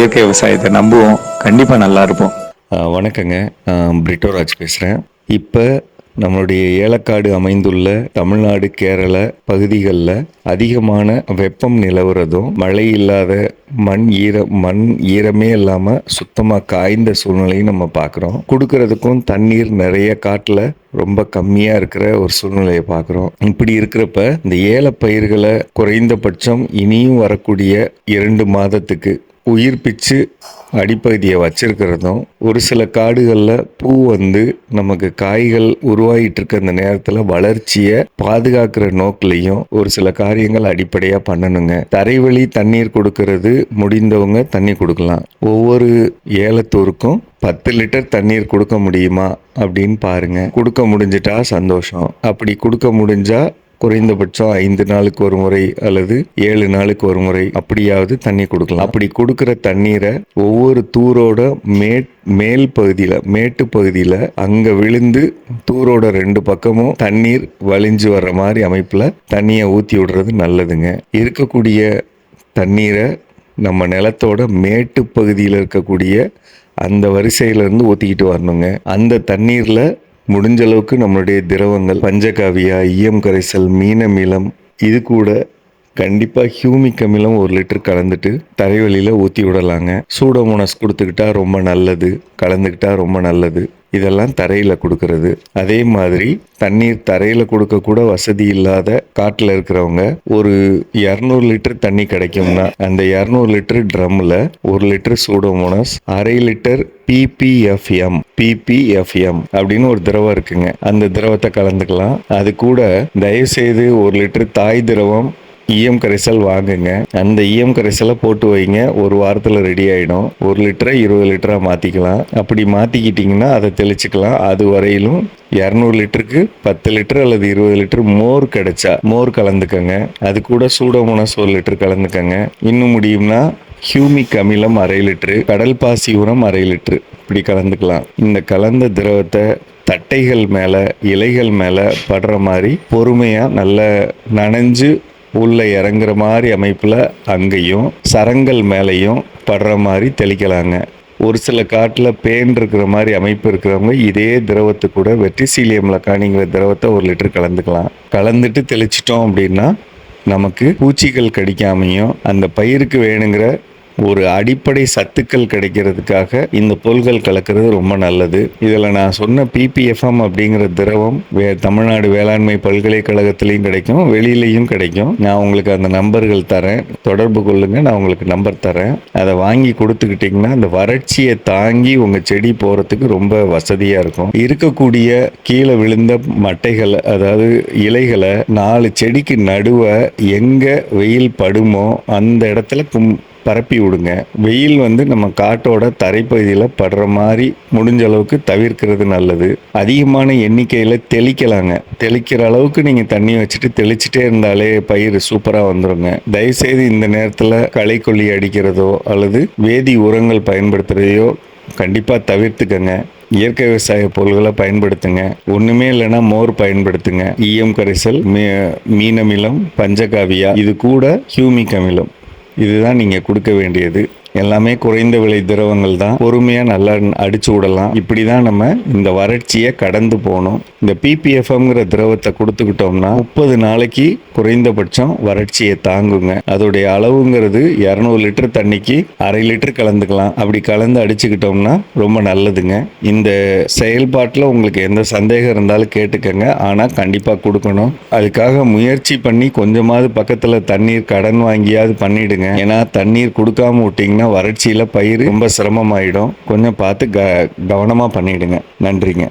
இயற்கை விவசாயத்தை நம்புவோம். கண்டிப்பாக நல்லா இருப்போம். வணக்கங்க. பிரிட்டோராஜ் பேசுகிறேன் இப்போ நம்மளுடைய ஏலக்காடு அமைந்துள்ள தமிழ்நாடு கேரள பகுதிகளில் அதிகமான வெப்பம் நிலவுறதும் மழை இல்லாத மண் ஈர மண் ஈரமே இல்லாமல் சுத்தமாக காய்ந்த சூழ்நிலையும் நம்ம பார்க்குறோம் கொடுக்கறதுக்கும் தண்ணீர் நிறைய காட்டில் ரொம்ப கம்மியாக இருக்கிற ஒரு சூழ்நிலையை பார்க்குறோம் இப்படி இருக்கிறப்ப இந்த ஏல பயிர்களை குறைந்தபட்சம் இனியும் வரக்கூடிய இரண்டு மாதத்துக்கு உயிர் பிச்சு அடிப்பகுதியை வச்சிருக்கிறதும் ஒரு சில காடுகளில் பூ வந்து நமக்கு காய்கள் உருவாகிட்டு இருக்க அந்த நேரத்தில் வளர்ச்சியை பாதுகாக்கிற நோக்கிலையும் ஒரு சில காரியங்கள் அடிப்படையாக பண்ணணுங்க. தரைவழி தண்ணீர் கொடுக்கறது முடிந்தவங்க தண்ணி கொடுக்கலாம். ஒவ்வொரு ஏலத்தூருக்கும் பத்து லிட்டர் தண்ணீர் கொடுக்க முடியுமா அப்படின்னு பாருங்க. கொடுக்க முடிஞ்சிட்டா சந்தோஷம். அப்படி கொடுக்க முடிஞ்சா குறைந்தபட்சம் ஐந்து நாளுக்கு ஒரு முறை அல்லது ஏழு நாளுக்கு ஒரு முறை அப்படியாவது தண்ணி கொடுக்கலாம். அப்படி கொடுக்கிற தண்ணீரை ஒவ்வொரு தூரோட மே மேல் பகுதியில் மேட்டு பகுதியில் அங்கே விழுந்து தூரோட ரெண்டு பக்கமும் தண்ணீர் வழிஞ்சு வர்ற மாதிரி அமைப்பில் தண்ணியை ஊற்றி விடுறது நல்லதுங்க. இருக்கக்கூடிய தண்ணீரை நம்ம நிலத்தோட மேட்டு பகுதியில் இருக்கக்கூடிய அந்த வரிசையிலேருந்து ஊற்றிக்கிட்டு வரணுங்க. அந்த தண்ணீரில் முடிஞ்ச அளவுக்கு நம்மளுடைய திரவங்கள் பஞ்சகாவியா ஈயம் கரைசல் மீனமிலம் இது கூட கண்டிப்பாக ஹியூமிக் அமிலம் ஒரு லிட்டர் கலந்துட்டு தரைவழியில் ஊற்றி விடலாங்க. சூடோமோனஸ் கொடுத்துக்கிட்டா ரொம்ப நல்லது கலந்துக்கிட்டா ரொம்ப நல்லது. இதெல்லாம் தரையில் கொடுக்கறது. அதே மாதிரி தண்ணீர் தரையில் கொடுக்க கூட வசதி இல்லாத காட்டில் இருக்கிறவங்க ஒரு இரநூறு லிட்டர் தண்ணி கிடைக்கும்னா அந்த இரநூறு லிட்டர் ட்ரம்மில் ஒரு லிட்டர் சூடோமோனஸ் அரை லிட்டர் பிபிஎஃப்எம் பிபிஎஃப்எம் அப்படின்னு ஒரு திரவம் இருக்குங்க. அந்த திரவத்தை கலந்துக்கலாம். அது கூட தயவுசெய்து ஒரு லிட்டர் தாய் திரவம் ஈயம் கரைசல் வாங்குங்க. அந்த ஈயம் கரைசலை போட்டு வைங்க. ஒரு வாரத்தில் ரெடி ஆகிடும் ஒரு லிட்டரை இருபது லிட்டராக மாற்றிக்கலாம் அப்படி மாற்றிக்கிட்டிங்கன்னா அதை தெளிச்சுக்கலாம். அது வரையிலும் இரநூறு லிட்டருக்கு பத்து லிட்டர் அல்லது இருபது லிட்டர் மோர் கிடைச்சா மோர் கலந்துக்கங்க. அது கூட சூடோமோனஸ் ஒரு லிட்டர் கலந்துக்கங்க. இன்னும் முடியும்னா ஹியூமிக் அமிலம் அரை லிட்டரு கடல் பாசி உரம் அரை லிட்டரு. இப்படி கலந்துக்கலாம். இந்த கலந்த திரவத்தை தட்டைகள் மேலே இலைகள் மேலே படுற மாதிரி பொறுமையாக நல்ல நனைஞ்சு உள்ளே இறங்குற மாதிரி அமைப்பில் அங்கேயும் சரங்கள் மேலேயும் படுற மாதிரி தெளிக்கலாங்க. ஒரு சில காட்டில் பேன் இருக்கிற மாதிரி அமைப்பு இருக்கிறவங்க இதே திரவத்தை கூட வெற்றிசீலியம் லக்கானிங்கிற திரவத்தை ஒரு லிட்டர் கலந்துக்கலாம். கலந்துட்டு தெளிச்சிட்டோம் அப்படின்னா நமக்கு பூச்சிகள் கடிக்காமையும் அந்த பயிருக்கு வேணுங்கிற ஒரு அடிப்படை சத்துக்கள் கிடைக்கிறதுக்காக இந்த பொருள்கள் கலக்கிறது ரொம்ப நல்லது. இதில் நான் சொன்ன பிபிஎஃப்எம் அப்படிங்கிற திரவம் வே தமிழ்நாடு வேளாண்மை பல்கலைக்கழகத்திலையும் கிடைக்கும் வெளியிலையும் கிடைக்கும். நான் உங்களுக்கு அந்த நம்பர்கள் தரேன். தொடர்பு கொள்ளுங்க நான் உங்களுக்கு நம்பர் தரேன். அதை வாங்கி கொடுத்துக்கிட்டிங்கன்னா அந்த வறட்சியை தாங்கி உங்கள் செடி போகிறதுக்கு ரொம்ப வசதியாக இருக்கும். இருக்கக்கூடிய கீழே விழுந்த மட்டைகளை அதாவது இலைகளை நாலு செடிக்கு நடுவை எங்கே வெயில் படுமோ அந்த இடத்துல கும் பரப்பி விடுங்க. வெயில் வந்து நம்ம காட்டோட தரைப்பகுதியில் படுற மாதிரி முடிஞ்ச அளவுக்கு தவிர்க்கிறது நல்லது. அதிகமான எண்ணிக்கையில் தெளிக்கலாங்க. தெளிக்கிற அளவுக்கு நீங்கள் தண்ணி வச்சுட்டு தெளிச்சிட்டே இருந்தாலே பயிர் சூப்பராக வந்துடுங்க தயவுசெய்து இந்த நேரத்தில் களைக்கொல்லி அடிக்கிறதோ அல்லது வேதி உரங்கள் பயன்படுத்துறதையோ கண்டிப்பாக தவிர்த்துக்கங்க. இயற்கை விவசாய பொருள்களை பயன்படுத்துங்க. ஒன்றுமே இல்லைன்னா மோர் பயன்படுத்துங்க. ஈயம் கரைசல் மீ- மீனமிலம் பஞ்சகாவியா இது கூட ஹியூமிக் அமிலம். இதுதான் நீங்கள் கொடுக்க வேண்டியது. எல்லாமே குறைந்த விலை திரவங்கள் தான். பொறுமையா நல்லா அடிச்சு விடலாம். இப்படிதான் நம்ம இந்த வறட்சியை கடந்து போகணும் இந்த பிபிஎஃப்ங்கிற திரவத்தை கொடுத்துக்கிட்டோம்னா முப்பது நாளைக்கு குறைந்தபட்சம் வறட்சியை தாங்குங்க. அதோடைய அளவுங்கிறது இரநூறு லிட்டர் தண்ணிக்கு அரை லிட்டர் கலந்துக்கலாம். அப்படி கலந்து அடிச்சுக்கிட்டோம்னா ரொம்ப நல்லதுங்க. இந்த செயல்பாட்டில் உங்களுக்கு எந்த சந்தேகம் இருந்தாலும் கேட்டுக்கங்க. ஆனால் கண்டிப்பாக கொடுக்கணும். அதுக்காக முயற்சி பண்ணி கொஞ்சமாவது பக்கத்தில் தண்ணீர் கடன் வாங்கியாவது பண்ணிடுங்க. ஏன்னா தண்ணீர் கொடுக்காம விட்டிங்கன்னா வறட்சியில் பயிர் ரொம்ப சிரமமாயிடும். கொஞ்சம் பார்த்து க கவனமாக பண்ணிவிடுங்க நன்றிங்க.